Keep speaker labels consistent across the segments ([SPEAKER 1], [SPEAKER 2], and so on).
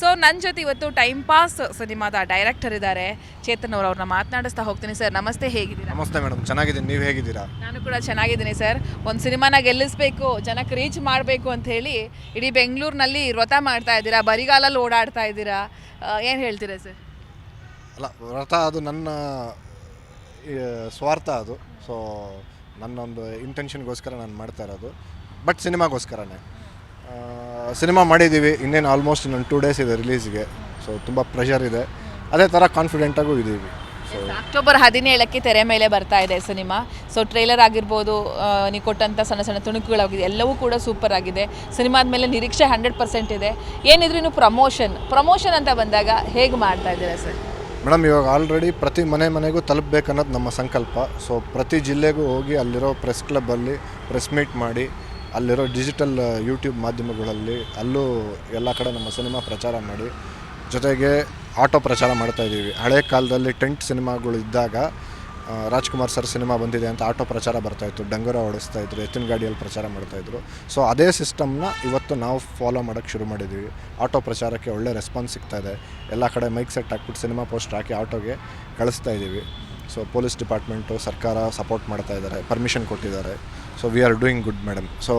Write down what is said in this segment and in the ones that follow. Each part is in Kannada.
[SPEAKER 1] ಸೊ ನನ್ನ ಜೊತೆ ಇವತ್ತು ಟೈಮ್ ಪಾಸ್ ಸಿನಿಮಾದ ಡೈರೆಕ್ಟರ್ ಇದ್ದಾರೆ. ಚೇತನ್ ಅವರು ಅವ್ರನ್ನ ಮಾತನಾಡಿಸ್ತಾ ಹೋಗ್ತೀನಿ ಸರ್. ನಮಸ್ತೆ ಹೇಗಿದ್ದೀರಾ?
[SPEAKER 2] ನಮಸ್ತೆ ಮೇಡಮ್. ಚೆನ್ನಾಗಿದ್ದೀನಿ. ನೀವು ಹೇಗಿದ್ದೀರಾ?
[SPEAKER 1] ನಾನು ಕೂಡ ಚೆನ್ನಾಗಿದ್ದೀನಿ ಸರ್. ಒಂದು ಸಿನಿಮಾನ ಗೆಲ್ಲಿಸ್ಬೇಕು ಜನಕ್ಕೆ ರೀಚ್ ಮಾಡಬೇಕು ಅಂತ ಹೇಳಿ ಇಡೀ ಬೆಂಗಳೂರಿನಲ್ಲಿ ವ್ರತ ಮಾಡ್ತಾ ಇದ್ದೀರಾ ಬರಿಗಾಲಲ್ಲಿ ಓಡಾಡ್ತಾ ಇದ್ದೀರಾ? ಏನು ಹೇಳ್ತೀರಾ ಸರ್?
[SPEAKER 2] ಅಲ್ಲ ವ್ರತ ಅದು ನನ್ನ ಈ, ಸ್ವಾರ್ಥ ಅದು. ಸೊ ನನ್ನೊಂದು ಇಂಟೆನ್ಷನ್ಗೋಸ್ಕರ ನಾನು ಮಾಡ್ತಾ ಇರೋದು. ಬಟ್ ಸಿನಿಮಾಗೋಸ್ಕರನೇ. ಸಿನಿಮಾ ಮಾಡಿದ್ದೀವಿ. ಇನ್ನೇನು ಆಲ್ಮೋಸ್ಟ್ ಇನ್ನೊಂದು ಟೂ ಡೇಸ್ ಇದೆ ರಿಲೀಸ್ಗೆ ಸೊ ತುಂಬ ಪ್ರೆಷರ್ ಇದೆ. ಅದೇ ಥರ ಕಾನ್ಫಿಡೆಂಟಾಗೂ ಇದ್ದೀವಿ ಸೊ
[SPEAKER 1] ಅಕ್ಟೋಬರ್ ಹದಿನೇಳಕ್ಕೆ ತೆರೆ ಮೇಲೆ ಬರ್ತಾ ಇದೆ ಸಿನಿಮಾ. ಸೊ ಟ್ರೈಲರ್ ಆಗಿರ್ಬೋದು ನೀವು ಕೊಟ್ಟಂಥ ಸಣ್ಣ ಸಣ್ಣ ತುಣುಕುಗಳಾಗಿದೆ. ಎಲ್ಲವೂ ಕೂಡ ಸೂಪರ್ ಆಗಿದೆ. ಸಿನಿಮಾದ ಮೇಲೆ ನಿರೀಕ್ಷೆ ಹಂಡ್ರೆಡ್ ಪರ್ಸೆಂಟ್ ಇದೆ. ಏನಿದ್ರೂ ಇನ್ನು ಪ್ರಮೋಷನ್ ಪ್ರಮೋಷನ್ ಅಂತ ಬಂದಾಗ ಹೇಗೆ ಮಾಡ್ತಾ ಇದ್ದೀರಾ ಸರ್?
[SPEAKER 2] ಮೇಡಮ್ ಇವಾಗ ಆಲ್ರೆಡಿ ಪ್ರತಿ ಮನೆ ಮನೆಗೂ ತಲುಪಬೇಕನ್ನೋದು ನಮ್ಮ ಸಂಕಲ್ಪ. ಸೊ ಪ್ರತಿ ಜಿಲ್ಲೆಗೂ ಹೋಗಿ ಅಲ್ಲಿರೋ ಪ್ರೆಸ್ ಕ್ಲಬ್ಬಲ್ಲಿ ಪ್ರೆಸ್ ಮೀಟ್ ಮಾಡಿ ಅಲ್ಲಿರೋ ಡಿಜಿಟಲ್ ಯೂಟ್ಯೂಬ್ ಮಾಧ್ಯಮಗಳಲ್ಲಿ ಅಲ್ಲೂ ಎಲ್ಲ ಕಡೆ ನಮ್ಮ ಸಿನಿಮಾ ಪ್ರಚಾರ ಮಾಡಿ, ಜೊತೆಗೆ ಆಟೋ ಪ್ರಚಾರ ಮಾಡ್ತಾ ಇದ್ದೀವಿ. ಹಳೆ ಕಾಲದಲ್ಲಿ ಟೆಂಟ್ ಸಿನಿಮಾಗಳು ಇದ್ದಾಗ ರಾಜ್ಕುಮಾರ್ ಸರ್ ಸಿನಿಮಾ ಬಂದಿದೆ ಅಂತ ಆಟೋ ಪ್ರಚಾರ ಬರ್ತಾಯಿತ್ತು ಡಂಗೂರ ಓಡಿಸ್ತಾ ಇದ್ರು, ಎತ್ತಿನ ಗಾಡಿಯಲ್ಲಿ ಪ್ರಚಾರ ಮಾಡ್ತಾಯಿದ್ರು ಸೊ ಅದೇ ಸಿಸ್ಟಮ್ನ ಇವತ್ತು ನಾವು ಫಾಲೋ ಮಾಡೋಕ್ಕೆ ಶುರು ಮಾಡಿದ್ದೀವಿ. ಆಟೋ ಪ್ರಚಾರಕ್ಕೆ ಒಳ್ಳೆ ರೆಸ್ಪಾನ್ಸ್ ಸಿಗ್ತಾಯಿದೆ ಎಲ್ಲ ಕಡೆ ಮೈಕ್ ಸೆಟ್ ಹಾಕ್ಬಿಟ್ಟು ಸಿನಿಮಾ ಪೋಸ್ಟ್ ಹಾಕಿ ಆಟೋಗೆ ಕಳಿಸ್ತಾ ಇದ್ದೀವಿ. ಸೊ ಪೊಲೀಸ್ ಡಿಪಾರ್ಟ್ಮೆಂಟು ಸರ್ಕಾರ ಸಪೋರ್ಟ್ ಮಾಡ್ತಾ ಇದ್ದಾರೆ ಪರ್ಮಿಷನ್ ಕೊಟ್ಟಿದ್ದಾರೆ. So we are doing good madam so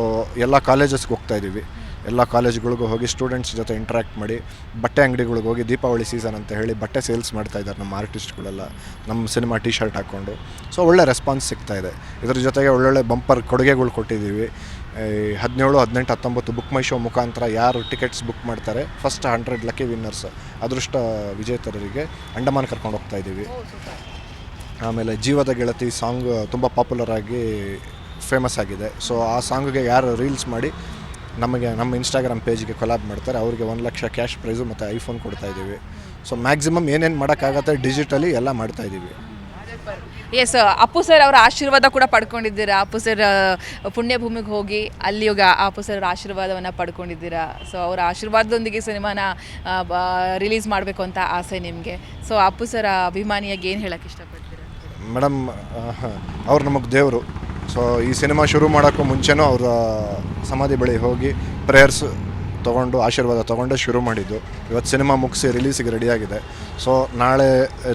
[SPEAKER 2] ಎಲ್ಲ ಕಾಲೇಜಸ್ಗೆ ಹೋಗ್ತಾ ಇದ್ದೀವಿ ಎಲ್ಲ ಕಾಲೇಜ್ಗಳಿಗೂ ಹೋಗಿ ಸ್ಟೂಡೆಂಟ್ಸ್ ಜೊತೆ ಇಂಟ್ರ್ಯಾಕ್ಟ್ ಮಾಡಿ, ಬಟ್ಟೆ ಅಂಗಡಿಗಳಿಗೆ ಹೋಗಿ ದೀಪಾವಳಿ ಸೀಸನ್ ಅಂತ ಹೇಳಿ ಬಟ್ಟೆ ಸೇಲ್ಸ್ ಮಾಡ್ತಾ ಇದ್ದಾರೆ ನಮ್ಮ ಆರ್ಟಿಸ್ಟ್ಗಳೆಲ್ಲ ನಮ್ಮ ಸಿನಿಮಾ ಟಿ ಶರ್ಟ್ ಹಾಕ್ಕೊಂಡು. ಸೊ ಒಳ್ಳೆ ರೆಸ್ಪಾನ್ಸ್ ಸಿಗ್ತಾ ಇದೆ. ಇದ್ರ ಜೊತೆಗೆ ಒಳ್ಳೊಳ್ಳೆ ಬಂಪರ್ ಕೊಡುಗೆಗಳು ಕೊಟ್ಟಿದ್ದೀವಿ. ಹದಿನೇಳು, ಹದಿನೆಂಟು, ಹತ್ತೊಂಬತ್ತು ಬುಕ್ ಮೈ ಶೋ ಮುಖಾಂತರ ಯಾರು ಟಿಕೆಟ್ಸ್ ಬುಕ್ ಮಾಡ್ತಾರೆ ಫಸ್ಟ್ ಹಂಡ್ರೆಡ್ ಲಕ್ಕಿ ವಿನ್ನರ್ಸ್ ಅದೃಷ್ಟ ವಿಜೇತರಿಗೆ ಅಂಡಮಾನ್ ಕರ್ಕೊಂಡು ಹೋಗ್ತಾ ಇದ್ದೀವಿ ಆಮೇಲೆ ಜೀವದ ಗೆಳತಿ ಸಾಂಗ್ ತುಂಬ ಪಾಪ್ಯುಲರ್ ಆಗಿ ಫೇಮಸ್ ಆಗಿದೆ. ಸೊ ಆ ಸಾಂಗ್ಗೆ ಯಾರು ರೀಲ್ಸ್ ಮಾಡಿ ನಮಗೆ ನಮ್ಮ ಇನ್ಸ್ಟಾಗ್ರಾಮ್ ಪೇಜ್ಗೆ ಕೊಲಾಬ್ ಮಾಡ್ತಾರೆ. ಅವ್ರಿಗೆ ಒಂದು ಲಕ್ಷ ಕ್ಯಾಶ್ ಪ್ರೈಸು ಮತ್ತು ಐಫೋನ್ ಕೊಡ್ತಾ ಇದ್ದೀವಿ. ಸೊ ಮ್ಯಾಕ್ಸಿಮಮ್ ಏನೇನು ಮಾಡೋಕ್ಕಾಗತ್ತೆ ಡಿಜಿಟಲಿ ಎಲ್ಲ ಮಾಡ್ತಾ ಇದ್ದೀವಿ.
[SPEAKER 1] ಎಸ್ ಅಪ್ಪು ಸರ್ ಅವರ ಆಶೀರ್ವಾದ ಕೂಡ ಪಡ್ಕೊಂಡಿದ್ದೀರಾ? ಅಪ್ಪು ಸರ್ ಪುಣ್ಯಭೂಮಿಗೆ ಹೋಗಿ ಅಲ್ಲಿ ಅಪ್ಪು ಸರ್ ಅವರ ಆಶೀರ್ವಾದವನ್ನು ಪಡ್ಕೊಂಡಿದ್ದೀರಾ? ಸೊ ಅವರ ಆಶೀರ್ವಾದದೊಂದಿಗೆ ಸಿನಿಮಾನ ರಿಲೀಸ್ ಮಾಡಬೇಕು ಅಂತ ಆಸೆ ನಿಮಗೆ. ಸೊ ಅಪ್ಪು ಸರ್ ಅಭಿಮಾನಿಯಾಗಿ ಏನು ಹೇಳೋಕ್ಕೆ ಇಷ್ಟಪಡ್ತೀರಾ?
[SPEAKER 2] ಮೇಡಮ್ ಅವ್ರು ನಮಗೆ ದೇವರು. ಸೊ ಈ ಸಿನಿಮಾ ಶುರು ಮಾಡೋಕ್ಕೂ ಮುಂಚೆನೂ ಅವರ ಸಮಾಧಿ ಬಳಿ ಹೋಗಿ ಪ್ರೇಯರ್ಸ್ ತೊಗೊಂಡು, ಆಶೀರ್ವಾದ ತೊಗೊಂಡು ಶುರು ಮಾಡಿದ್ದು. ಇವತ್ತು ಸಿನಿಮಾ ಮುಗಿಸಿ ರಿಲೀಸಿಗೆ ರೆಡಿಯಾಗಿದೆ ಸೊ ನಾಳೆ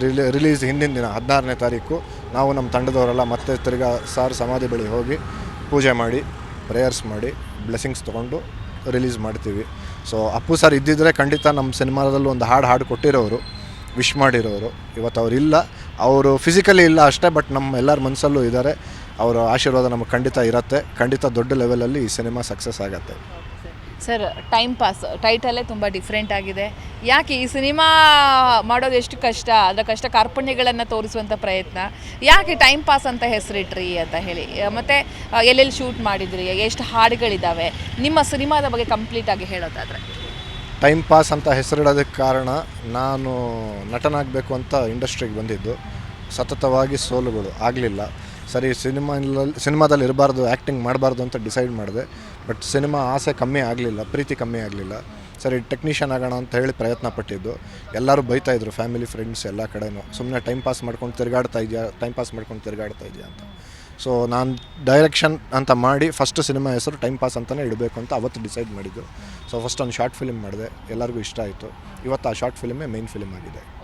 [SPEAKER 2] ರಿಲಿ ರಿಲೀಸ್ ಹಿಂದಿನ ದಿನ, ಹದಿನಾರನೇ ತಾರೀಕು, ನಾವು ನಮ್ಮ ತಂಡದವರೆಲ್ಲ ಮತ್ತೆ ತಿರ್ಗಾ ಸಾರ್ ಸಮಾಧಿ ಬಳಿ ಹೋಗಿ ಪೂಜೆ ಮಾಡಿ ಪ್ರೇಯರ್ಸ್ ಮಾಡಿ ಬ್ಲೆಸ್ಸಿಂಗ್ಸ್ ತೊಗೊಂಡು ರಿಲೀಸ್ ಮಾಡ್ತೀವಿ. ಸೊ ಅಪ್ಪು ಸರ್ ಇದ್ದಿದ್ರೆ ಖಂಡಿತ ನಮ್ಮ ಸಿನಿಮಾದಲ್ಲೂ ಒಂದು ಹಾಡು ಹಾಡು ಕೊಟ್ಟಿರೋರು. ವಿಶ್ ಮಾಡಿರೋರು. ಇವತ್ತು ಅವ್ರು ಇಲ್ಲ. ಅವರು ಫಿಸಿಕಲಿ ಇಲ್ಲ ಅಷ್ಟೇ ಬಟ್ ನಮ್ಮ ಎಲ್ಲರ ಮನಸ್ಸಲ್ಲೂ ಇದ್ದಾರೆ ಅವರ ಆಶೀರ್ವಾದ ನಮಗೆ ಖಂಡಿತ ಇರುತ್ತೆ. ಖಂಡಿತ ದೊಡ್ಡ ಲೆವೆಲಲ್ಲಿ ಈ ಸಿನಿಮಾ ಸಕ್ಸಸ್ ಆಗುತ್ತೆ.
[SPEAKER 1] ಸರ್ ಟೈಮ್ ಪಾಸ್ ಟೈಟಲ್ಲೇ ತುಂಬ ಡಿಫ್ರೆಂಟ್ ಆಗಿದೆ. ಯಾಕೆ ಈ ಸಿನಿಮಾ ಮಾಡೋದು ಎಷ್ಟು ಕಷ್ಟ? ಅದರ ಕಷ್ಟ ಕಾರ್ಪಣ್ಯಗಳನ್ನು ತೋರಿಸುವಂಥ ಪ್ರಯತ್ನ. ಯಾಕೆ ಟೈಮ್ ಪಾಸ್ ಅಂತ ಹೆಸರಿಟ್ರಿ ಅಂತ ಹೇಳಿ. ಮತ್ತು ಎಲ್ಲೆಲ್ಲಿ ಶೂಟ್ ಮಾಡಿದ್ರಿ? ಎಷ್ಟು ಹಾಡುಗಳಿದ್ದಾವೆ ನಿಮ್ಮ ಸಿನಿಮಾದ ಬಗ್ಗೆ ಕಂಪ್ಲೀಟಾಗಿ ಹೇಳೋದಾದರೆ.
[SPEAKER 2] ಟೈಮ್ ಪಾಸ್ ಅಂತ ಹೆಸರಿಡೋದಕ್ಕೆ ಕಾರಣ ನಾನು ನಟನಾಗಬೇಕು ಅಂತ ಇಂಡಸ್ಟ್ರಿಗೆ ಬಂದಿದ್ದು. ಸತತವಾಗಿ ಸೋಲುಗಳು ಆಗಲಿಲ್ಲ. ಸರಿ, ಸಿನಿಮಾ ಸಿನಿಮಾದಲ್ಲಿ ಇರಬಾರ್ದು ಆ್ಯಕ್ಟಿಂಗ್ ಮಾಡಬಾರ್ದು ಅಂತ ಡಿಸೈಡ್ ಮಾಡಿದೆ. ಬಟ್ ಸಿನಿಮಾ ಆಸೆ ಕಮ್ಮಿ ಆಗಲಿಲ್ಲ, ಪ್ರೀತಿ ಕಮ್ಮಿ ಆಗಲಿಲ್ಲ. ಸರಿ ಟೆಕ್ನಿಷಿಯನ್ ಆಗೋಣ ಅಂತ ಹೇಳಿ ಪ್ರಯತ್ನ ಪಟ್ಟಿದ್ದು. ಎಲ್ಲರೂ ಬೈತಾ ಇದ್ರು ಫ್ಯಾಮಿಲಿ ಫ್ರೆಂಡ್ಸ್ ಎಲ್ಲ ಕಡೆನೂ. ಸುಮ್ಮನೆ ಟೈಮ್ ಪಾಸ್ ಮಾಡ್ಕೊಂಡು ತಿರುಗಾಡ್ತಾ ಇದೆಯಾ ಟೈಮ್ ಪಾಸ್ ಮಾಡ್ಕೊಂಡು ತಿರುಗಾಡ್ತಾ ಇದೆಯಾ ಅಂತ. ಸೊ ನಾನು ಡೈರೆಕ್ಷನ್ ಅಂತ ಮಾಡಿ ಫಸ್ಟ್ ಸಿನಿಮಾ ಹೆಸರು ಟೈಮ್ ಪಾಸ್ ಅಂತಲೇ ಇಡಬೇಕು ಅಂತ ಅವತ್ತು ಡಿಸೈಡ್ ಮಾಡಿದ್ದು. ಸೊ ಫಸ್ಟ್ ಒಂದು ಶಾರ್ಟ್ ಫಿಲ್ಮ್ ಮಾಡಿದೆ. ಎಲ್ಲರಿಗೂ ಇಷ್ಟ ಆಯಿತು. ಇವತ್ತು ಆ ಶಾರ್ಟ್ ಫಿಲ್ಮೇ ಮೈನ್ ಫಿಲ್ಮ್ ಆಗಿದೆ.